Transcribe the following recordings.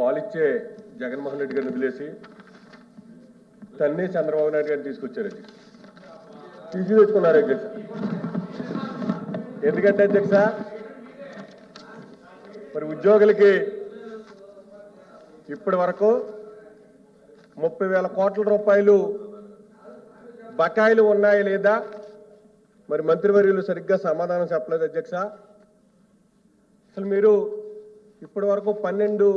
పాలిచ్చే జగన్మోహన్ రెడ్డి గారిని వదిలేసి తన్నే చంద్రబాబు నాయుడు గారిని తీసుకొచ్చారు అధ్యక్ష తీసి అధ్యక్ష. ఎందుకంటే అధ్యక్ష మరి ఉద్యోగులకి ఇప్పటి వరకు ముప్పై వేల కోట్ల రూపాయలు బకాయిలు ఉన్నాయా లేదా మరి మంత్రివర్యులు సరిగ్గా సమాధానం చెప్పలేదు అధ్యక్ష. అసలు మీరు ఇప్పటి వరకు పన్నెండు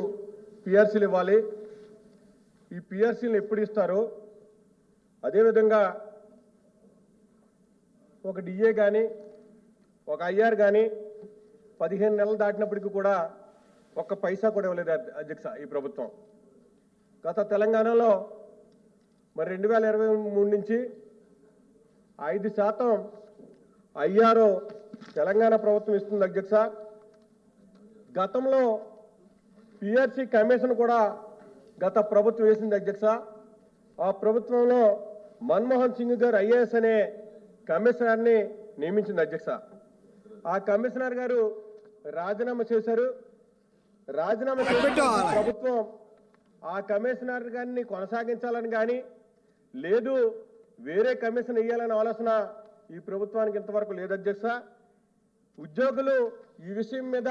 పిఆర్సీలు ఇవ్వాలి. ఈ పిఆర్సీలను ఎప్పుడు ఇస్తారు అదేవిధంగా ఒక డిఏ కానీ ఒక ఐఆర్ కానీ పదిహేను నెలలు దాటినప్పటికీ కూడా ఒక్క పైసా కూడా ఇవ్వలేదు అధ్యక్ష ఈ ప్రభుత్వం. గత తెలంగాణలో మరి రెండు వేల ఇరవై మూడు నుంచి ఐదు శాతం ఐఆర్ తెలంగాణ ప్రభుత్వం ఇస్తుంది అధ్యక్ష. గతంలో పిఆర్సీ కమిషన్ కూడా గత ప్రభుత్వం వేసింది అధ్యక్ష. ఆ ప్రభుత్వంలో మన్మోహన్ సింగ్ గారు ఐఏఎస్ అనే కమిషనర్ని నియమించింది అధ్యక్ష. ఆ కమిషనర్ గారు రాజీనామా చేశారు. రాజీనామా చేసిన ప్రభుత్వం ఆ కమిషనర్ గారిని కొనసాగించాలని కానీ లేదు వేరే కమిషన్ ఇవ్వాలనే ఆలోచన ఈ ప్రభుత్వానికి ఇంతవరకు లేదు అధ్యక్ష. ఉద్యోగులు ఈ విషయం మీద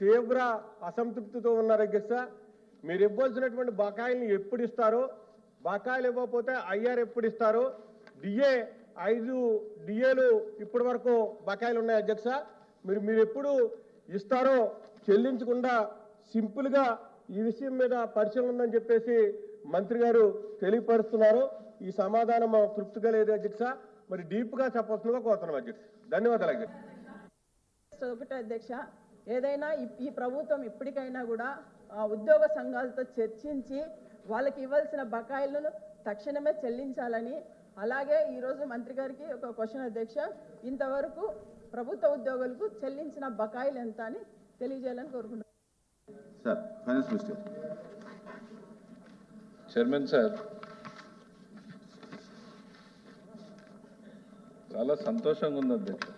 తీవ్ర అసంతృప్తితో ఉన్నారు అధ్యక్ష మీరు ఇవ్వాల్సినటువంటి బకాయిల్ని ఎప్పుడు ఇస్తారో బకాయిలు ఇవ్వకపోతే ఐఆర్ ఎప్పుడు ఇస్తారు డిఏ ఐదు డిఏలు ఇప్పటి వరకు బకాయిలు ఉన్నాయి అధ్యక్ష మీరు మీరు ఎప్పుడు ఇస్తారో చెల్లించకుండా సింపుల్గా ఈ విషయం మీద పరిశీలన ఉందని చెప్పేసి మంత్రి గారు తెలియపరుస్తున్నారు. ఈ సమాధానం తృప్తిగా లేదు అధ్యక్ష మరి డీప్గా చెప్పాల్సిందిగా కోరుతున్నాం అధ్యక్ష ధన్యవాదాలు అధ్యక్ష అధ్యక్ష ఏదైనా ఈ- ప్రభుత్వం ఇప్పటికైనా కూడా ఆ, ఉద్యోగ సంఘాలతో చర్చించి వాళ్ళకి ఇవ్వాల్సిన బకాయిలను తక్షణమే చెల్లించాలని అలాగే ఈరోజు మంత్రి గారికి ఒక క్వశ్చన్ అధ్యక్ష ఇంతవరకు ప్రభుత్వ ఉద్యోగులకు చెల్లించిన బకాయిలు ఎంత అని తెలియజేయాలని కోరుకుంటున్నాను. Sir finance minister chairman sir చాలా సంతోషంగా ఉంది అధ్యక్ష.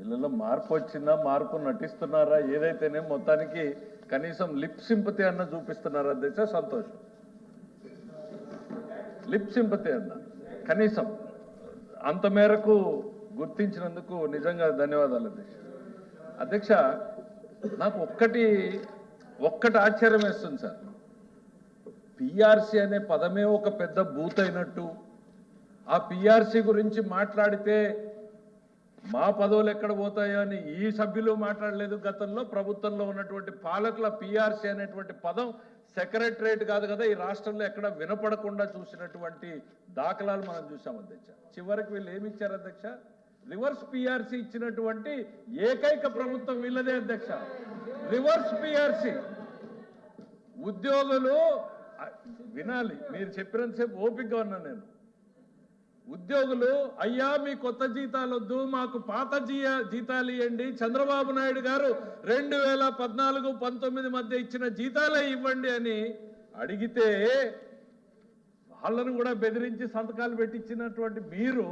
వీళ్ళలో మార్పు వచ్చిందా? మార్పు నటిస్తున్నారా? ఏదైతేనే మొత్తానికి కనీసం లిప్ సింపతి అన్న చూపిస్తున్నారా అధ్యక్ష సంతోషం. లిప్ సింపతి అన్న. కనీసం. అంత మేరకు గుర్తించినందుకు నిజంగా ధన్యవాదాలు అధ్యక్ష. అధ్యక్ష నాకు ఒక్కటి ఒక్కటి ఆశ్చర్యం వేస్తుంది సార్. పిఆర్సీ అనే పదమే ఒక పెద్ద బూత్ అయినట్టు. ఆ పిఆర్సీ గురించి మాట్లాడితే మా పదవులు ఎక్కడ పోతాయో అని ఈ సభ్యులు మాట్లాడలేదు. గతంలో ప్రభుత్వంలో ఉన్నటువంటి పాలకుల పిఆర్సీ అనేటువంటి పదం సెక్రటరేట్ కాదు కదా ఈ రాష్ట్రంలో ఎక్కడ వినపడకుండా చూసినటువంటి దాఖలాలు మనం చూసాం అధ్యక్ష. చివరికి వీళ్ళు ఏమి ఇచ్చారు అధ్యక్ష? రివర్స్ పిఆర్సీ ఇచ్చినటువంటి ఏకైక ప్రభుత్వం వీళ్ళదే అధ్యక్ష. Reverse PRC. ఉద్యోగులు వినాలి. మీరు చెప్పినంతసేపు ఓపికగా ఉన్నాను నేను. ఉద్యోగులు అయ్యా మీ కొత్త జీతాలు వద్దు మాకు పాత జీయ జీతాలు ఇవ్వండి చంద్రబాబు నాయుడు గారు రెండు వేల పద్నాలుగు పంతొమ్మిది మధ్య ఇచ్చిన జీతాలే ఇవ్వండి అని అడిగితే వాళ్ళను కూడా బెదిరించి సంతకాలు పెట్టించినటువంటి మీరు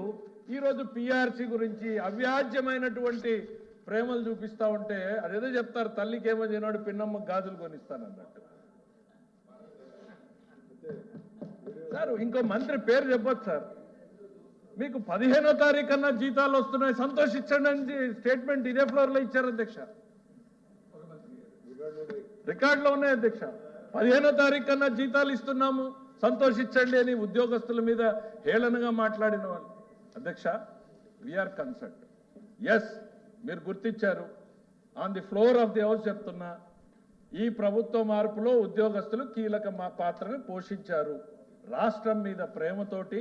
ఈరోజు పిఆర్సీ గురించి అవ్యాజ్యమైనటువంటి ప్రేమలు చూపిస్తా ఉంటే అదేదో చెప్తారు తల్లికి ఏమో చేయనాడు పిన్నమ్మ గాజులు కొనిస్తాను అన్నట్టు సార్ ఇంకో మంత్రి పేరు చెప్పొచ్చు సార్. మీకు పదిహేనో తారీఖు కన్నా జీతాలు వస్తున్నాయి. సంతోషించండి అని స్టేట్మెంట్ ఇదే ఫ్లోర్లో ఇచ్చారు అధ్యక్ష. రికార్డులో ఉన్నాయి అధ్యక్ష. పదిహేనో తారీఖు కన్నా జీతాలు ఇస్తున్నాము. సంతోషించండి అని ఉద్యోగస్తుల మీద హేళనగా మాట్లాడిన వాళ్ళు. అధ్యక్ష వీఆర్ కన్సర్ట్ ఎస్ మీరు గుర్తించారు. On the floor of the house చెప్తున్నా ఈ ప్రభుత్వ మార్పులో ఉద్యోగస్తులు కీలక మా పాత్రను పోషించారు. రాష్ట్రం మీద ప్రేమతోటి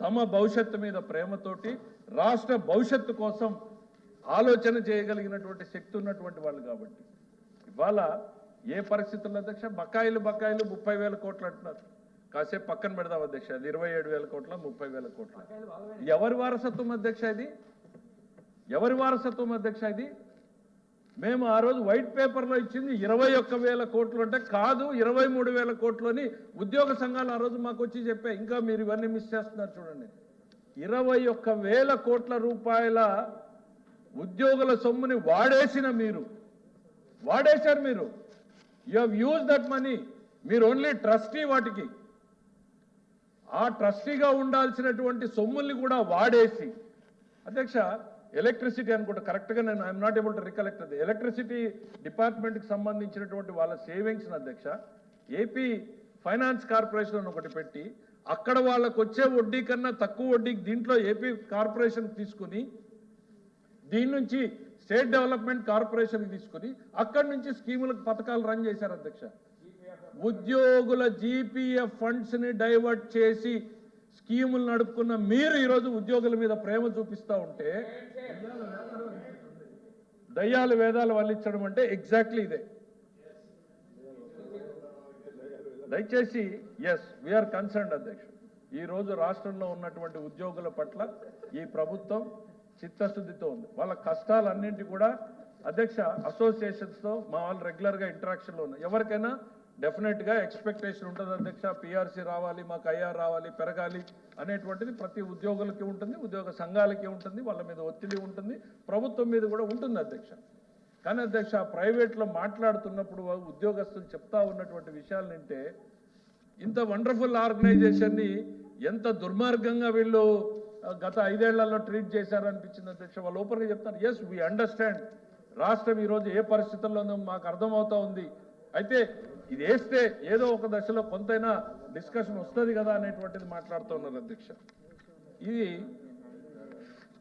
తమ భవిష్యత్తు మీద ప్రేమతోటి రాష్ట్ర భవిష్యత్తు కోసం ఆలోచన చేయగలిగినటువంటి శక్తి ఉన్నటువంటి వాళ్ళు కాబట్టి. ఇవాళ ఏ పరిస్థితుల్లో అధ్యక్ష? బకాయిలు బకాయిలు ముప్పై వేల కోట్లు అంటున్నారు. కాసేపు పక్కన పెడదాం అధ్యక్ష. అది ఇరవై ఏడు వేల కోట్ల ముప్పై వేల కోట్ల. ఎవరి వారసత్వం అధ్యక్ష ఇది? ఎవరి వారసత్వం అధ్యక్ష ఇది? మేము ఆ రోజు వైట్ పేపర్లో ఇచ్చింది ఇరవై ఒక్క వేల కోట్లు అంటే కాదు ఇరవై మూడు వేల కోట్లు అని ఉద్యోగ సంఘాలు ఆ రోజు మాకు వచ్చి చెప్పాయి. ఇంకా మీరు ఇవన్నీ మిస్ చేస్తున్నారు చూడండి. ఇరవై ఒక్క వేల కోట్ల రూపాయల ఉద్యోగుల సొమ్ముని వాడేసిన మీరు. వాడేశారు మీరు. You have use that money మీరు ఓన్లీ ట్రస్టీ వాటికి. ఆ ట్రస్టీగా ఉండాల్సినటువంటి సొమ్ముల్ని కూడా వాడేసి. అధ్యక్ష ఎలక్ట్రిసిటీ అనుకుంటా కరెక్ట్గా నేను I'm not able to recollect అది. ఎలక్ట్రిసిటీ డిపార్ట్మెంట్కి సంబంధించినటువంటి వాళ్ళ సేవింగ్స్ అధ్యక్ష ఏపీ ఫైనాన్స్ కార్పొరేషన్ అని ఒకటి పెట్టి అక్కడ వాళ్ళకు వచ్చే వడ్డీ కన్నా తక్కువ వడ్డీకి దీంట్లో ఏపీ కార్పొరేషన్ తీసుకుని దీని నుంచి స్టేట్ డెవలప్మెంట్ కార్పొరేషన్ తీసుకుని అక్కడి నుంచి స్కీములకు పథకాలు రన్ చేశారు అధ్యక్ష. ఉద్యోగుల జీపీఎఫ్ ఫండ్స్ని డైవర్ట్ చేసి స్కీములు నడుపుకున్న మీరు ఈరోజు ఉద్యోగుల మీద ప్రేమ చూపిస్తా ఉంటే దయ్యాలు వేదాలు వల్లించడం అంటే ఎగ్జాక్ట్లీ ఇదే. దయచేసి ఎస్ వీఆర్ కన్సర్న్ అధ్యక్ష. ఈ రోజు రాష్ట్రంలో ఉన్నటువంటి ఉద్యోగుల పట్ల ఈ ప్రభుత్వం చిత్తశుద్ధితో ఉంది. వాళ్ళ కష్టాలన్నింటి కూడా అధ్యక్ష అసోసియేషన్స్తో మా వాళ్ళు రెగ్యులర్గా ఇంటరాక్షన్లో ఇంటరాక్షన్లో ఎవరికైనా డెఫినెట్గా ఎక్స్పెక్టేషన్ ఉంటుంది అధ్యక్ష. పిఆర్సీ రావాలి మాకు ఐఆర్ రావాలి పెరగాలి అనేటువంటిది ప్రతి ఉద్యోగులకి ఉంటుంది ఉద్యోగ సంఘాలకి ఉంటుంది వాళ్ళ మీద ఒత్తిడి ఉంటుంది ప్రభుత్వం మీద కూడా ఉంటుంది అధ్యక్ష. కానీ అధ్యక్ష ప్రైవేట్లో మాట్లాడుతున్నప్పుడు ఉద్యోగస్తులు చెప్తా ఉన్నటువంటి విషయాలు వింటే ఇంత వండర్ఫుల్ ఆర్గనైజేషన్ని ఎంత దుర్మార్గంగా వీళ్ళు గత ఐదేళ్ళలో ట్రీట్ చేశారనిపించింది అధ్యక్ష. వాళ్ళు ఓపెన్గా చెప్తారు ఎస్ వీ అండర్స్టాండ్ రాష్ట్రం ఈరోజు ఏ పరిస్థితుల్లో ఉందో మాకు అర్థమవుతా ఉంది. అయితే ఇది వేస్తే ఏదో ఒక దశలో కొంతైనా డిస్కషన్ వస్తుంది కదా అనేటువంటిది మాట్లాడుతూ ఉన్నారు అధ్యక్ష. ఇది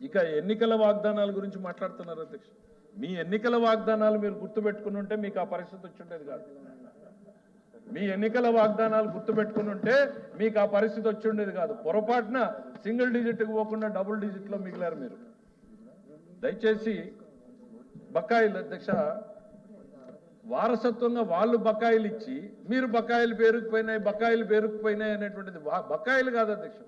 ఇక ఎన్నికల వాగ్దానాల గురించి మాట్లాడుతున్నారు అధ్యక్ష. మీ ఎన్నికల వాగ్దానాలు మీరు గుర్తుపెట్టుకుని ఉంటే మీకు ఆ పరిస్థితి వచ్చిండేది కాదు. మీ ఎన్నికల వాగ్దానాలు గుర్తుపెట్టుకుని ఉంటే మీకు ఆ పరిస్థితి వచ్చిండేది కాదు. పొరపాటున సింగిల్ డిజిట్కి పోకుండా డబుల్ డిజిట్లో మిగిలారు మీరు. దయచేసి బకాయిలు అధ్యక్ష వారసత్వంగా వాళ్ళు బకాయిలు ఇచ్చి మీరు బకాయిలు పేరుకుపోయినాయి బకాయిలు పేరుకుపోయినాయి అనేటువంటిది బకాయిలు కాదు అధ్యక్ష.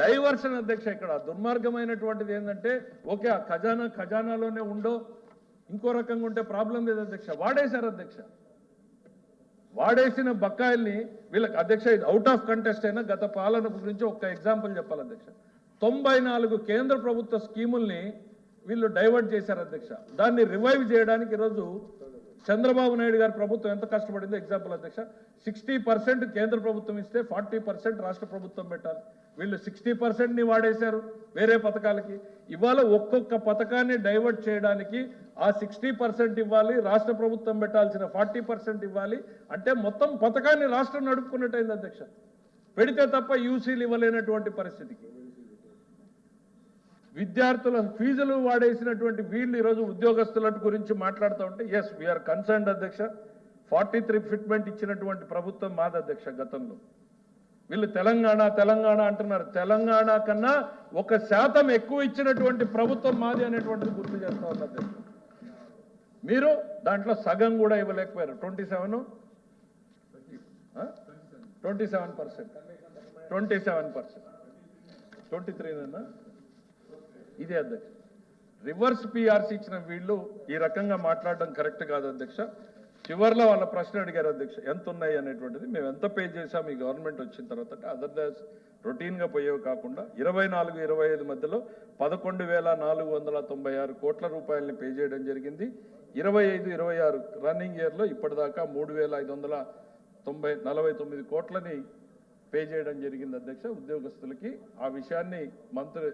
డైవర్షన్ అధ్యక్ష ఇక్కడ. దుర్మార్గమైనటువంటిది ఏంటంటే ఓకే ఆ ఖజానా ఖజానాలోనే ఉండో ఇంకో రకంగా ఉంటే ప్రాబ్లం లేదు అధ్యక్ష. వాడేశారు అధ్యక్ష. వాడేసిన బకాయిల్ని వీళ్ళకి అధ్యక్ష ఇది అవుట్ ఆఫ్ కంటెస్ట్ అయినా గత పాలన గురించి ఒక ఎగ్జాంపుల్ చెప్పాలి అధ్యక్ష. తొంభై నాలుగు కేంద్ర ప్రభుత్వ స్కీముల్ని వీళ్ళు డైవర్ట్ చేశారు అధ్యక్ష. దాన్ని రివైవ్ చేయడానికి ఈరోజు చంద్రబాబు నాయుడు గారి ప్రభుత్వం ఎంత కష్టపడిందో ఎగ్జాంపుల్ అధ్యక్ష. సిక్స్టీ పర్సెంట్ కేంద్ర ప్రభుత్వం ఇస్తే ఫార్టీ పర్సెంట్ రాష్ట్ర ప్రభుత్వం పెట్టాలి. వీళ్ళు సిక్స్టీ పర్సెంట్ని వాడేశారు వేరే పథకాలకి. ఇవాళ ఒక్కొక్క పథకాన్ని డైవర్ట్ చేయడానికి ఆ సిక్స్టీ పర్సెంట్ ఇవ్వాలి రాష్ట్ర ప్రభుత్వం పెట్టాల్సిన ఫార్టీ పర్సెంట్ ఇవ్వాలి. అంటే మొత్తం పథకాన్ని రాష్ట్రం నడుపుకున్నట్టయింది అధ్యక్ష. పెడితే తప్ప యూసీలు ఇవ్వలేనటువంటి పరిస్థితికి. విద్యార్థుల ఫీజులు వాడేసినటువంటి వీళ్ళు ఈరోజు ఉద్యోగస్తుల గురించి మాట్లాడుతూ ఉంటే ఎస్ వీఆర్ కన్సర్న్డ్ అధ్యక్ష. ఫార్టీ త్రీ ఫిట్మెంట్ ఇచ్చినటువంటి ప్రభుత్వం మాది అధ్యక్ష గతంలో. వీళ్ళు తెలంగాణ తెలంగాణ అంటున్నారు. తెలంగాణ కన్నా ఒక శాతం ఎక్కువ ఇచ్చినటువంటి ప్రభుత్వం మాది అనేటువంటిది గుర్తు చేస్తా ఉన్నారు అధ్యక్ష. మీరు దాంట్లో సగం కూడా ఇవ్వలేకపోయారు. Twenty seven twenty seven percent twenty seven percent twenty త్రీనన్నా ఇదే అధ్యక్ష. రివర్స్ పిఆర్సీ ఇచ్చిన వీళ్ళు ఈ రకంగా మాట్లాడడం కరెక్ట్ కాదు అధ్యక్ష. చివరిలో వాళ్ళ ప్రశ్న అడిగారు అధ్యక్ష ఎంత ఉన్నాయి అనేటువంటిది. మేము ఎంత పే చేసాం ఈ గవర్నమెంట్ వచ్చిన తర్వాత అంటే అదర్ దాస్ రొటీన్గా పోయేవి కాకుండా ఇరవై నాలుగు ఇరవై ఐదు మధ్యలో పదకొండు వేల నాలుగు వందల తొంభై ఆరు కోట్ల రూపాయలని పే చేయడం జరిగింది. ఇరవై ఐదు ఇరవై ఆరు రన్నింగ్ ఇయర్లో ఇప్పటిదాకా మూడు వేల ఐదు వందల తొంభై నలభై తొమ్మిది కోట్లని పే చేయడం జరిగింది అధ్యక్ష. ఉద్యోగస్తులకి ఆ విషయాన్ని మంత్రి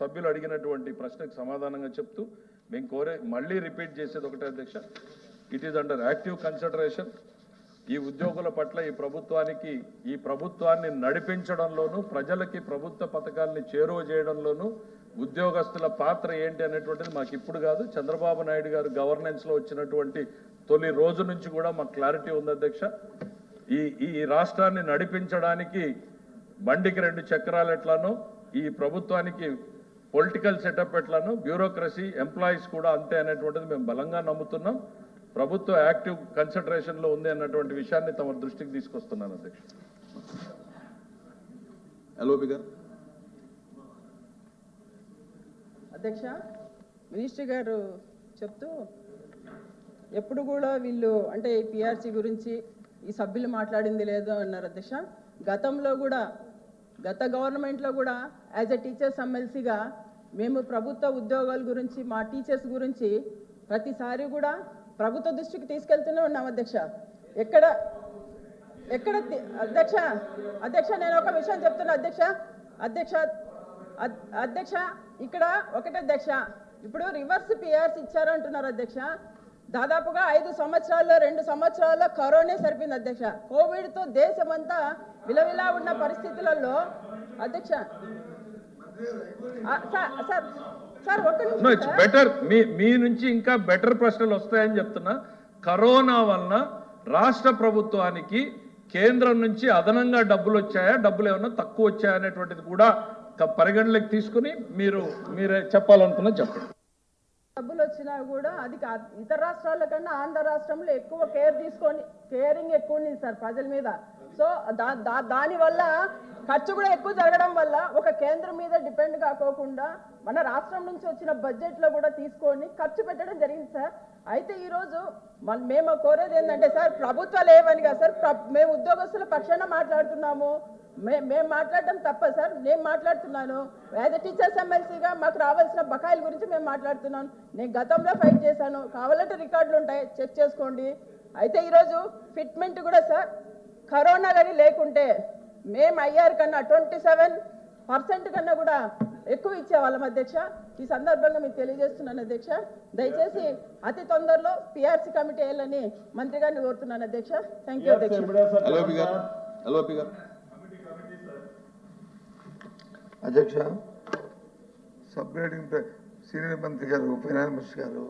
సభ్యులు అడిగినటువంటి ప్రశ్నకు సమాధానంగా చెప్తూ మేము కోరే మళ్ళీ రిపీట్ చేసేది ఒకటే అధ్యక్ష. It is under active consideration ఈ ఉద్యోగుల పట్ల ఈ ప్రభుత్వానికి ఈ ప్రభుత్వాన్ని నడిపించడంలోనూ ప్రజలకి ప్రభుత్వ పథకాల్ని చేరువ చేయడంలోనూ ఉద్యోగస్తుల పాత్ర ఏంటి అనేటువంటిది మాకు ఇప్పుడు కాదు. చంద్రబాబు నాయుడు గారు గవర్నెన్స్లో వచ్చినటువంటి తొలి రోజు నుంచి కూడా మాకు క్లారిటీ ఉంది అధ్యక్ష. ఈ ఈ రాష్ట్రాన్ని నడిపించడానికి బండికి రెండు చక్రాలు ఎట్లానో ఈ ప్రభుత్వానికి పొలిటికల్ సెటప్ ఎట్లానో బ్యూరోక్రసీ ఎంప్లాయీస్ కూడా అంతే అనేటువంటిది మేము బలంగా నమ్ముతున్నాం. ప్రభుత్వ యాక్టివ్ కన్సిడరేషన్లో ఉంది అన్నటువంటి విషయాన్ని తమ దృష్టికి తీసుకొస్తున్నాను అధ్యక్ష. ఎల్ఓపి గారు అధ్యక్ష మినిస్టర్ గారు చెప్తూ ఎప్పుడు కూడా వీళ్ళు అంటే ఈ పిఆర్సీ గురించి ఈ సభ్యులు మాట్లాడింది లేదు అన్నారు అధ్యక్ష. గతంలో కూడా గత గవర్నమెంట్లో కూడా యాజ్ ఎ టీచర్స్ ఎమ్మెల్సీగా మేము ప్రభుత్వ ఉద్యోగాల గురించి మా టీచర్స్ గురించి ప్రతిసారి కూడా ప్రభుత్వ దృష్టికి తీసుకెళ్తూనే ఉన్నాం అధ్యక్ష. ఎక్కడ ఎక్కడ అధ్యక్ష అధ్యక్ష నేను ఒక విషయం చెప్తున్నా అధ్యక్ష. అధ్యక్ష అధ్యక్ష ఇక్కడ ఒకటే అధ్యక్ష. ఇప్పుడు రివర్స్ పిఆర్స్ ఇచ్చారు అంటున్నారు అధ్యక్ష. దాదాపుగా ఐదు సంవత్సరాల్లో రెండు సంవత్సరాల్లో కరోనే సరిపోయింది అధ్యక్ష. కోవిడ్తో దేశమంతా విలవిలా ఉన్న పరిస్థితులలో అధ్యక్ష సార్ సార్ ఒక్క. బెటర్ మీ మీ నుంచి ఇంకా బెటర్ ప్రశ్నలు వస్తాయని చెప్తున్నా. కరోనా వలన రాష్ట్ర ప్రభుత్వానికి కేంద్రం నుంచి అదనంగా డబ్బులు వచ్చాయా డబ్బులు ఏమన్నా తక్కువ వచ్చాయా అనేటువంటిది కూడా పరిగణలోకి తీసుకుని మీరు మీరే చెప్పాలనుకున్నా చెప్పండి. డబ్బులు వచ్చినా కూడా అది ఇతర రాష్ట్రాల కన్నా ఆంధ్ర రాష్ట్రంలో ఎక్కువ కేర్ తీసుకొని కేరింగ్ ఎక్కువ ఉంది సార్ ప్రజల మీద. సో దా దా- దానివల్ల ఖర్చు కూడా ఎక్కువ జరగడం వల్ల ఒక కేంద్రం మీద డిపెండ్ కాకోకుండా మన రాష్ట్రం నుంచి వచ్చిన బడ్జెట్లో కూడా తీసుకొని ఖర్చు పెట్టడం జరిగింది సార్. అయితే ఈరోజు మన మేము కోరేది ఏంటంటే సార్ ప్రభుత్వాలు ఏమని కాదు సార్ మేము ఉద్యోగస్తుల పక్షాన మాట్లాడుతున్నాము. మే- మేము మాట్లాడటం తప్ప సార్. నేను మాట్లాడుతున్నాను. యాజ్ ఎ టీచర్స్ ఎమ్మెల్సీగా మాకు రావాల్సిన బకాయిల గురించి మేము మాట్లాడుతున్నాను నేను గతంలో ఫైట్ చేశాను. కావాలంటే రికార్డులు ఉంటాయి. చెక్ చేసుకోండి. అయితే ఈరోజు ఫిట్మెంట్ కూడా సార్. కరోనా కానీ లేకుంటే మేము ఐఆర్ కన్నా ట్వంటీ సెవెన్ పర్సెంట్ కన్నా కూడా ఎక్కువ ఇచ్చేవాళ్ళం అధ్యక్ష. ఈ సందర్భంగా మీకు తెలియజేస్తున్నాను అధ్యక్ష. దయచేసి అతి తొందరలో పిఆర్సీ కమిటీ వేయాలని మంత్రి గారిని కోరుతున్నాను అధ్యక్ష. థ్యాంక్ యూ అధ్యక్ష ఎల్ఓపి గారు ఎల్ఓపి గారు అధ్యక్ష సబ్ రేటింగ్ సీనియర్ మంత్రి గారు ఫైనాన్స్ మినిస్టర్ గారు